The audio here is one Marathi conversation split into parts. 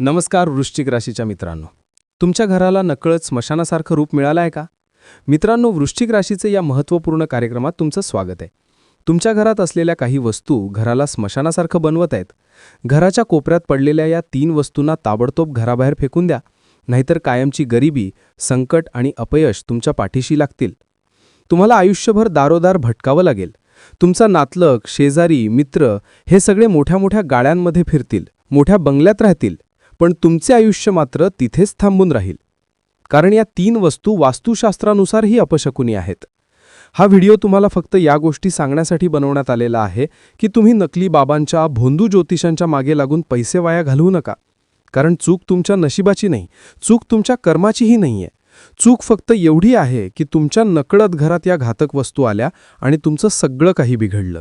नमस्कार वृश्चिक राशीच्या मित्रांनो. तुमच्या घराला नकळत स्मशानासारखं रूप मिळालं आहे का? मित्रांनो वृश्चिक राशीचे या महत्त्वपूर्ण कार्यक्रमात तुमचं स्वागत आहे. तुमच्या घरात असलेल्या काही वस्तू घराला स्मशानासारखं बनवत आहेत. घराच्या कोपऱ्यात पडलेल्या या तीन वस्तूंना ताबडतोब घराबाहेर फेकून द्या. नाहीतर कायमची गरिबी संकट आणि अपयश तुमच्या पाठीशी लागतील. तुम्हाला आयुष्यभर दारोदार भटकावं लागेल. तुमचा नातलग शेजारी मित्र हे सगळे मोठ्या मोठ्या गाड्यांमध्ये फिरतील. मोठ्या बंगल्यात राहतील. पण तुमचे आयुष्य मात्र तिथेच थांबून राहील. कारण या तीन वस्तू वास्तुशास्त्रानुसारही अपशकुनी आहेत. हा व्हिडिओ तुम्हाला फक्त या गोष्टी सांगण्यासाठी बनवण्यात आलेला आहे की तुम्ही नकली बाबांच्या भोंदू ज्योतिषांच्या मागे लागून पैसे वाया घालवू नका. कारण चूक तुमच्या नशिबाची नाही चूक तुमच्या कर्माचीही नाहीये. चूक फक्त एवढी आहे की तुमच्या नकळत घरात या घातक वस्तू आल्या आणि तुमचं सगळं काही बिघडलं.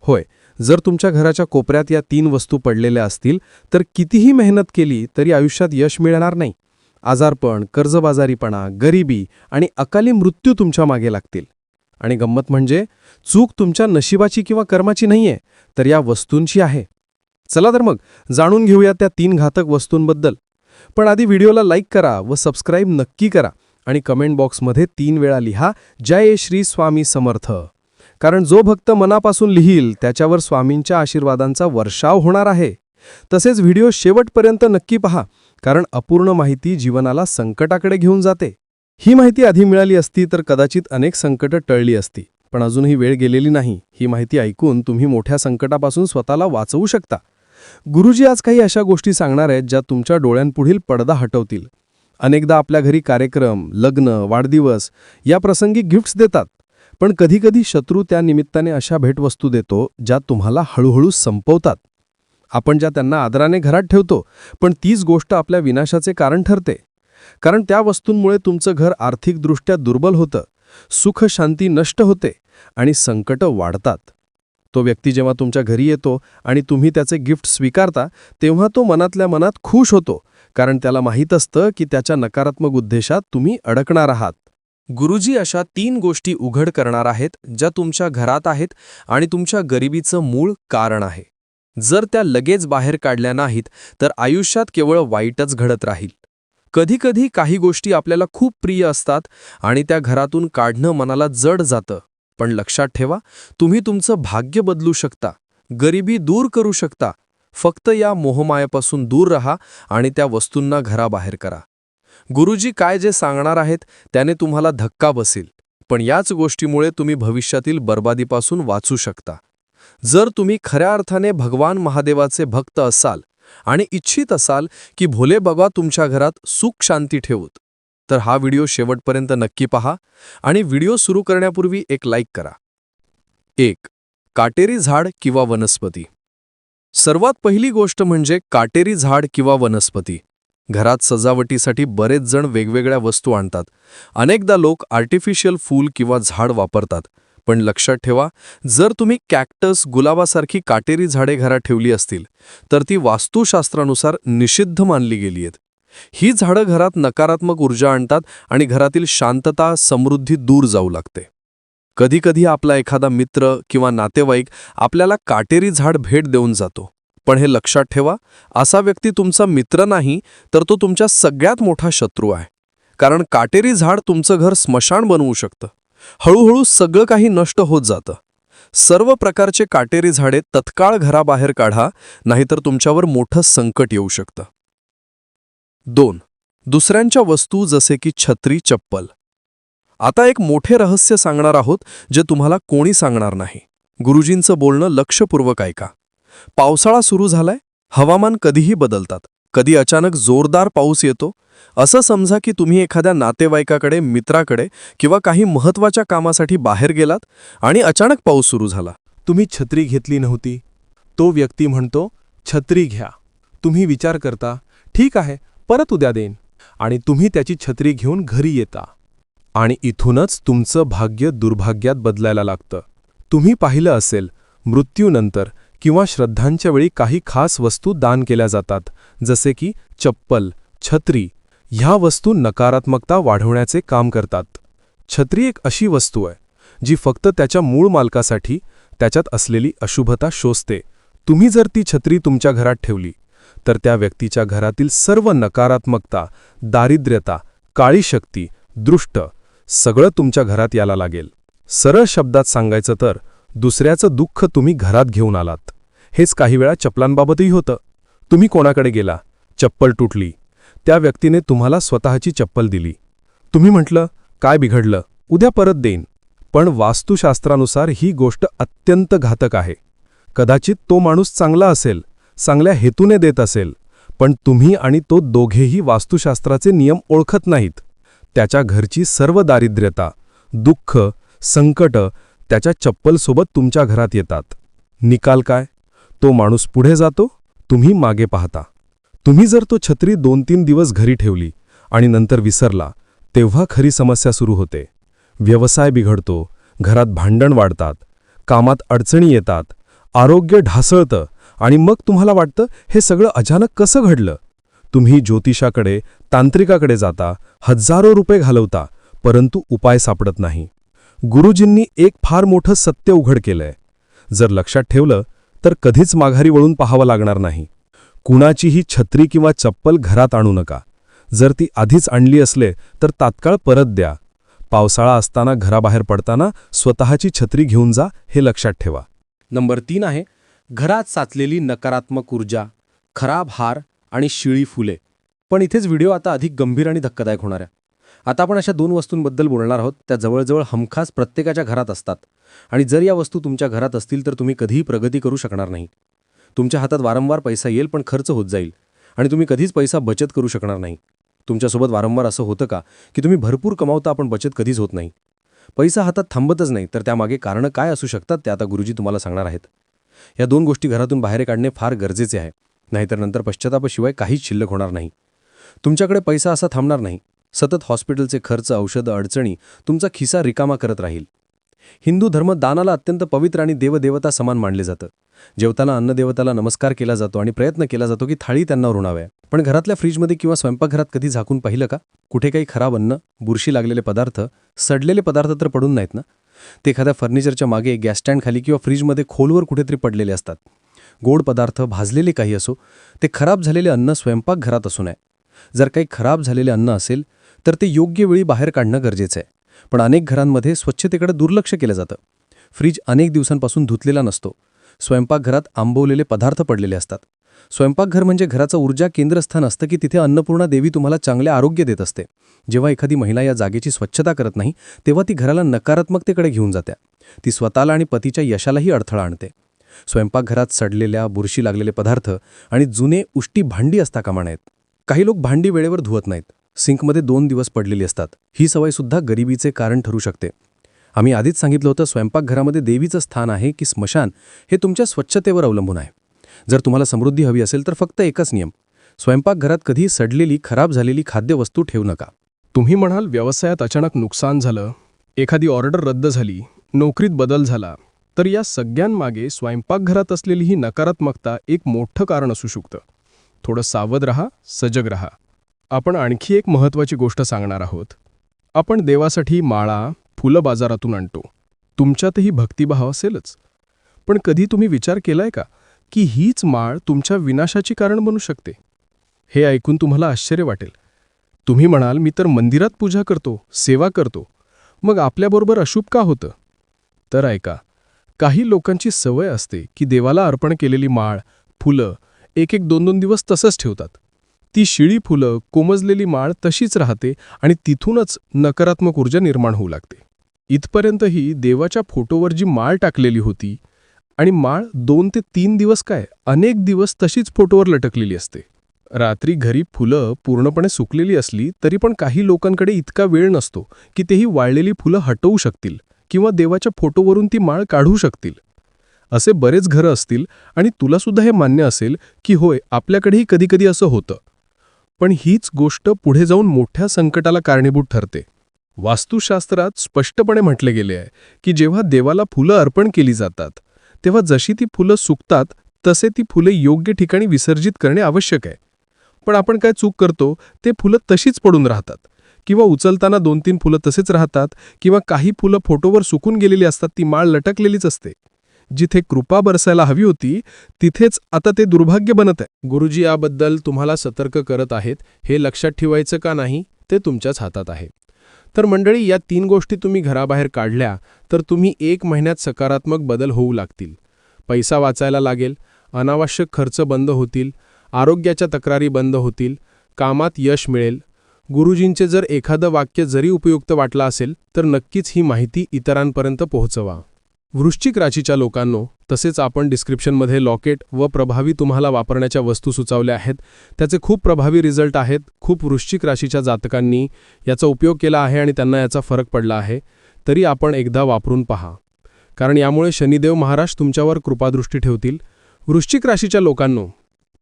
होय जर तुमच्या घराच्या कोपऱ्यात या तीन वस्तू पडलेल्या असतील तर कितीही मेहनत केली तरी आयुष्यात यश मिळणार नाही. आजारपण कर्जबाजारीपणा गरिबी आणि अकाली मृत्यू तुमच्या मागे लागतील. आणि गंमत म्हणजे चूक तुमच्या नशिबाची किंवा कर्माची नाहीये तर या वस्तूंची आहे. चला तर मग जाणून घेऊया त्या तीन घातक वस्तूंबद्दल. पण आधी व्हिडिओला लाईक करा व सबस्क्राईब नक्की करा आणि कमेंट बॉक्समध्ये तीन वेळा लिहा जय श्री स्वामी समर्थ. कारण जो भक्त मनापासून लिहील त्याच्यावर स्वामींच्या आशीर्वादांचा वर्षाव होणार आहे. तसेच व्हिडिओ शेवटपर्यंत नक्की पहा कारण अपूर्ण माहिती जीवनाला संकटाकडे घेऊन जाते. ही माहिती आधी मिळाली असती तर कदाचित अनेक संकटं टळली असती. पण अजूनही वेळ गेलेली नाही. ही माहिती ऐकून तुम्ही मोठ्या संकटापासून स्वतःला वाचवू शकता. गुरुजी आज काही अशा गोष्टी सांगणार आहेत ज्या तुमच्या डोळ्यांपुढील पडदा हटवतील. अनेकदा आपल्या घरी कार्यक्रम लग्न वाढदिवस या प्रसंगी गिफ्ट्स देतात. पण कधीकधी शत्रू त्या निमित्ताने अशा भेटवस्तू देतो ज्या तुम्हाला हळूहळू संपवतात. आपण ज्या त्यांना आदराने घरात ठेवतो पण तीच गोष्ट आपल्या विनाशाचे कारण ठरते. कारण त्या वस्तूंमुळे तुमचं घर आर्थिकदृष्ट्या दुर्बल होतं सुख शांती नष्ट होते आणि संकटं वाढतात. तो व्यक्ती जेव्हा तुमच्या घरी येतो आणि तुम्ही त्याचे गिफ्ट स्वीकारता तेव्हा तो मनातल्या मनात खुश होतो कारण त्याला माहीत असतं की त्याच्या नकारात्मक उद्देशात तुम्ही अडकणार आहात. गुरुजी अशा तीन गोष्टी उघड करणार आहेत ज्या तुमच्या घरात आहेत आणि तुमच्या गरिबीचं मूळ कारण आहे. जर त्या लगेच बाहेर काढल्या नाहीत तर आयुष्यात केवळ वाईटच घडत राहील. कधीकधी काही गोष्टी आपल्याला खूप प्रिय असतात आणि त्या घरातून काढणं मनाला जड जातं. पण लक्षात ठेवा तुम्ही तुमचं भाग्य बदलू शकता. गरिबी दूर करू शकता. फक्त या मोहमायापासून दूर रहा आणि त्या वस्तूंना घराबाहेर करा. गुरुजी काय जे सांगणार आहेत त्याने तुम्हाला धक्का बसेल. पण याच गोष्टीमुळे तुम्ही भविष्यातील बर्बादीपासून वाचू शकता. जर तुम्ही खऱ्या अर्थाने भगवान महादेवाचे भक्त असाल आणि इच्छित असाल की भोले बाबा तुमच्या घरात सुख शांती ठेवूत तर हा व्हिडिओ शेवटपर्यंत नक्की पहा आणि व्हिडिओ सुरू करण्यापूर्वी एक लाईक करा. एक काटेरी झाड किंवा वनस्पती. सर्वात पहिली गोष्ट म्हणजे काटेरी झाड किंवा वनस्पती. घरात सजावटीसाठी बरेच जण वेगवेगळ्या वस्तू आणतात. अनेकदा लोक आर्टिफिशियल फूल किंवा झाड वापरतात. पण लक्षात ठेवा जर तुम्ही कॅक्टस गुलाबासारखी काटेरी झाडे घरात ठेवली असतील तर ती वास्तुशास्त्रानुसार निषिद्ध मानली गेली आहेत. ही झाडं घरात नकारात्मक ऊर्जा आणतात आणि घरातील शांतता समृद्धी दूर जाऊ लागते. कधीकधी आपला एखादा मित्र किंवा नातेवाईक आपल्याला काटेरी झाड भेट देऊन जातो. पण हे लक्षात ठेवा असा व्यक्ती तुमचा मित्र नाही तर तो तुमच्या सगळ्यात मोठा शत्रू आहे. कारण काटेरी झाड तुमचं घर स्मशान बनवू शकतं. हळूहळू सगळं काही नष्ट होत जातं. सर्व प्रकारचे काटेरी झाडे तत्काळ घराबाहेर काढा नाहीतर तुमच्यावर मोठं संकट येऊ शकतं. दोन. दुसऱ्यांच्या वस्तू जसे की छत्री चप्पल. आता एक मोठे रहस्य सांगणार आहोत जे तुम्हाला कोणी सांगणार नाही. गुरुजींचं बोलणं लक्षपूर्वक ऐका. पावसाळा सुरू झालाय हवामान कधीही बदलतात. कधी अचानक जोरदार पाऊस येतो असं समजा की तुम्ही एखाद्या नातेवाईकाकडे मित्राकडे किंवा काही महत्त्वाच्या कामासाठी बाहेर गेलात आणि अचानक पाऊस सुरू झाला. तुम्ही छत्री घेतली नव्हती. तो व्यक्ती म्हणतो छत्री घ्या. तुम्ही विचार करता ठीक आहे परत उद्या देईन. आणि तुम्ही त्याची छत्री घेऊन घरी येता. आणि इथूनच तुमचं भाग्य दुर्भाग्यात बदलायला लागतं. तुम्ही पाहिलं असेल मृत्यूनंतर किंवा श्रद्धांच्या वेळी काही खास वस्तू दान केल्या जातात जसे की चप्पल छत्री. ह्या वस्तू नकारात्मकता वाढवण्याचे काम करतात. छत्री एक अशी वस्तू आहे जी फक्त त्याच्या मूळ मालकासाठी त्याच्यात असलेली अशुभता शोषते. तुम्ही जर ती छत्री तुमच्या घरात ठेवली तर त्या व्यक्तीच्या घरातील सर्व नकारात्मकता दारिद्र्यता काळी शक्ती दृष्ट सगळं तुमच्या घरात यायला लागेल. सरळ शब्दात सांगायचं तर दुसऱ्याचं दुःख तुम्ही घरात घेऊन आलात. हेच काही वेळा चपलांबाबतही होतं. तुम्ही कोणाकडे गेला? चप्पल तुटली. त्या व्यक्तीने तुम्हाला स्वतःची चप्पल दिली. तुम्ही म्हटलं काय बिघडलं? उद्या परत देईन. पण वास्तुशास्त्रानुसार ही गोष्ट अत्यंत घातक आहे. कदाचित तो माणूस चांगला असेल चांगल्या हेतूने देत असेल पण तुम्ही आणि तो दोघेही वास्तुशास्त्राचे नियम ओळखत नाहीत. त्याच्या घरची सर्व दारिद्र्यता दुःख संकट त्याच्या चप्पलसोबत तुमच्या घरात येतात. निकाल काय? तो माणूस पुढे जातो तुम्ही मागे पाहता. तुम्ही जर तो छत्री दोन तीन दिवस घरी ठेवली आणि नंतर विसरला तेव्हा खरी समस्या सुरू होते. व्यवसाय बिघडतो घरात भांडण वाढतात कामात अडचणी येतात आरोग्य ढासळतं आणि मग तुम्हाला वाटतं हे सगळं अचानक कसं घडलं? तुम्ही ज्योतिषाकडे तांत्रिकाकडे जाता हजारो रुपये घालवता परंतु उपाय सापडत नाही. गुरुजींनी एक फार मोठं सत्य उघड केलंय. जर लक्षात ठेवलं तर कधीच माघारी वळून पाहावं लागणार नाही. कुणाचीही छत्री किंवा चप्पल घरात आणू नका. जर ती आधीच आणली असले तर तात्काळ परत द्या. पावसाळा असताना घराबाहेर पडताना स्वतःची छत्री घेऊन जा हे लक्षात ठेवा. नंबर तीन आहे घरात साचलेली नकारात्मक ऊर्जा खराब हार आणि शिळी फुले. पण इथेच व्हिडिओ आता अधिक गंभीर आणि धक्कादायक होणार आहे. आता आपण अशा दोन वस्तूंबद्दल बोलणार आहोत. त्या जवळजवळ हमखास प्रत्येकाच्या घरात असतात. आणि जर या वस्तू तुमच्या घरात असतील तर तुम्ही कधीही प्रगती करू शकणार नाही. तुमच्या हातात वारंवार पैसा येईल पण खर्च होत जाईल. आणि तुम्ही कधीच पैसा बचत करू शकणार नाही. तुमच्यासोबत वारंवार असं होतं का? की तुम्ही भरपूर कमावता पण बचत कधीच होत नाही. पैसा हातात थांबतच नाही तर त्यामागे कारणं काय असू शकतात ते आता गुरुजी तुम्हाला सांगणार आहेत. या दोन गोष्टी घरातून बाहेर काढणे फार गरजेचे आहे. नाहीतर नंतर पश्चातापाशिवाय काहीच शिल्लक होणार नाही. तुमच्याकडे पैसा असा थांबणार नाही. सतत हॉस्पिटलचे खर्च औषधं अडचणी तुमचा खिसा रिकामा करत राहील. हिंदू धर्म दानाला अत्यंत पवित्र आणि देवदेवता समान मानले जातं. जेवताना अन्नदेवताला नमस्कार केला जातो आणि प्रयत्न केला जातो की थाळी त्यांना रुणाव्या पण घरातल्या फ्रीजमध्ये किंवा स्वयंपाकघरात कधी झाकून पाहिलं का? कुठे काही खराब अन्न बुरशी लागलेले पदार्थ सडलेले पदार्थ तर पडून नाहीत ना? ते एखाद्या फर्निचरच्या मागे गॅस स्टँडखाली किंवा फ्रीजमध्ये खोलवर कुठेतरी पडलेले असतात. गोड पदार्थ भाजलेले काही असो ते खराब झालेले अन्न स्वयंपाकघरात असू नये. जर काही खराब झालेले अन्न असेल तर ते योग्य वेळी बाहेर काढणं गरजेचं आहे. पण अनेक घरांमध्ये स्वच्छतेकडे दुर्लक्ष केलं जातं. फ्रीज अनेक दिवसांपासून धुतलेला नसतो. स्वयंपाकघरात आंबवलेले पदार्थ पडलेले असतात. स्वयंपाकघर म्हणजे घराचं ऊर्जा केंद्रस्थान असतं की तिथे अन्नपूर्णा देवी तुम्हाला चांगले आरोग्य देत असते. जेव्हा एखादी महिला या जागेची स्वच्छता करत नाही तेव्हा ती घराला नकारात्मकतेकडे घेऊन जात्या. ती स्वतःला आणि पतीच्या यशालाही अडथळा आणते. स्वयंपाकघरात सडलेल्या बुरशी लागलेले पदार्थ आणि जुने उष्टी भांडी असता कामा नयेत. काही लोक भांडी वेळेवर धुवत नाहीत. सिंकमध्ये दोन दिवस पडलेली असतात. ही सवयसुद्धा गरिबीचे कारण ठरू शकते. आम्ही आधीच सांगितलं होतं स्वयंपाकघरामध्ये देवीचं स्थान आहे की स्मशान हे तुमच्या स्वच्छतेवर अवलंबून आहे. जर तुम्हाला समृद्धी हवी असेल तर फक्त एकच नियम. स्वयंपाकघरात कधी सडलेली खराब झालेली खाद्यवस्तू ठेवू नका. तुम्ही म्हणाल व्यवसायात अचानक नुकसान झालं एखादी ऑर्डर रद्द झाली नोकरीत बदल झाला तर या सगळ्यांमागे स्वयंपाकघरात असलेली ही नकारात्मकता एक मोठं कारण असू शकतं. थोडं सावध रहा सजग रहा. आपण आणखी एक महत्त्वाची गोष्ट सांगणार आहोत. आपण देवासाठी माळा फुलं बाजारातून आणतो. तुमच्यातही भक्तिभाव असेलच. पण कधी तुम्ही विचार केलाय का की हीच माळ तुमच्या विनाशाची कारण बनू शकते? हे ऐकून तुम्हाला आश्चर्य वाटेल. तुम्ही म्हणाल मी तर मंदिरात पूजा करतो सेवा करतो. मग आपल्याबरोबर अशुभ का होतं? तर ऐका काही लोकांची सवय असते की देवाला अर्पण केलेली माळ फुलं एक एक दोन दोन दिवस तसंच ठेवतात. ती शिळी फुलं कोमजलेली माळ तशीच राहते आणि तिथूनच नकारात्मक ऊर्जा निर्माण होऊ लागते. इथपर्यंतही देवाच्या फोटोवर जी माळ टाकलेली होती आणि माळ दोन ते तीन दिवस काय अनेक दिवस तशीच फोटोवर लटकलेली असते. रात्री घरी फुलं पूर्णपणे सुकलेली असली तरी पण काही लोकांकडे इतका वेळ नसतो की तेही वाळलेली फुलं हटवू शकतील किंवा देवाच्या फोटोवरून ती माळ काढू शकतील. असे बरेच घरं असतील आणि तुलासुद्धा हे मान्य असेल की होय आपल्याकडेही कधीकधी असं होतं. पण हीच गोष्ट पुढे जाऊन मोठ्या संकटाला कारणीभूत ठरते. वास्तुशास्त्रात स्पष्टपणे म्हटले गेले आहे की जेव्हा देवाला फुलं अर्पण केली जातात तेव्हा जशी ती फुलं सुकतात तसे ती फुले योग्य ठिकाणी विसर्जित करणे आवश्यक आहे. पण आपण काय चूक करतो ते फुलं तशीच पडून राहतात किंवा उचलताना दोन तीन फुलं तसेच राहतात किंवा काही फुलं फोटोवर सुकून गेलेली असतात ती माळ लटकलेलीच असते. जिथे कृपा बरसायला हवी होती तिथेच आता ते दुर्भाग्य बनत आहे. गुरुजी याबद्दल तुम्हाला सतर्क करत आहेत हे लक्षात ठेवायचं का नाही ते तुमच्याच हातात आहे. तर मंडळी या तीन गोष्टी तुम्ही घराबाहेर काढल्या तर तुम्ही एक महिन्यात सकारात्मक बदल होऊ लागतील. पैसा वाचायला लागेल अनावश्यक खर्च बंद होतील आरोग्याच्या तक्रारी बंद होतील कामात यश मिळेल. गुरुजींचे जर एखादं वाक्य जरी उपयुक्त वाटलं असेल तर नक्कीच ही माहिती इतरांपर्यंत पोहोचवा. वृश्चिक राशीच्या लोकांनो तसेच आपण डिस्क्रिप्शनमध्ये लॉकेट व प्रभावी तुम्हाला वापरण्याच्या वस्तू सुचवल्या आहेत. त्याचे खूप प्रभावी रिझल्ट आहेत. खूप वृश्चिक राशीच्या जातकांनी याचा उपयोग केला आहे आणि त्यांना याचा फरक पडला आहे. तरी आपण एकदा वापरून पहा. कारण यामुळे शनिदेव महाराज तुमच्यावर कृपादृष्टी ठेवतील. वृश्चिक राशीच्या लोकांनो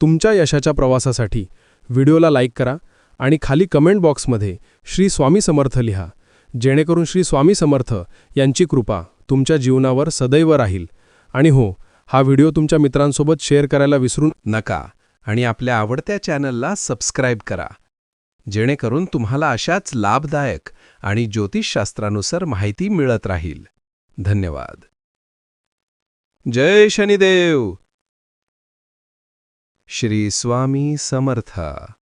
तुमच्या यशाच्या प्रवासासाठी व्हिडिओला लाईक करा आणि खाली कमेंट बॉक्समध्ये श्री स्वामी समर्थ लिहा. जेणेकरून श्री स्वामी समर्थ यांची कृपा तुमच्या जीवनावर सदैव राहील. आणि हो हा व्हिडिओ तुमच्या मित्रांसोबत शेअर करायला विसरून नका आणि आपल्या आवडत्या चॅनलला सबस्क्राईब करा. जेणेकरून तुम्हाला अशाच लाभदायक आणि ज्योतिषशास्त्रानुसार माहिती मिळत राहील. धन्यवाद. जय शनिदेव! श्री स्वामी समर्थ.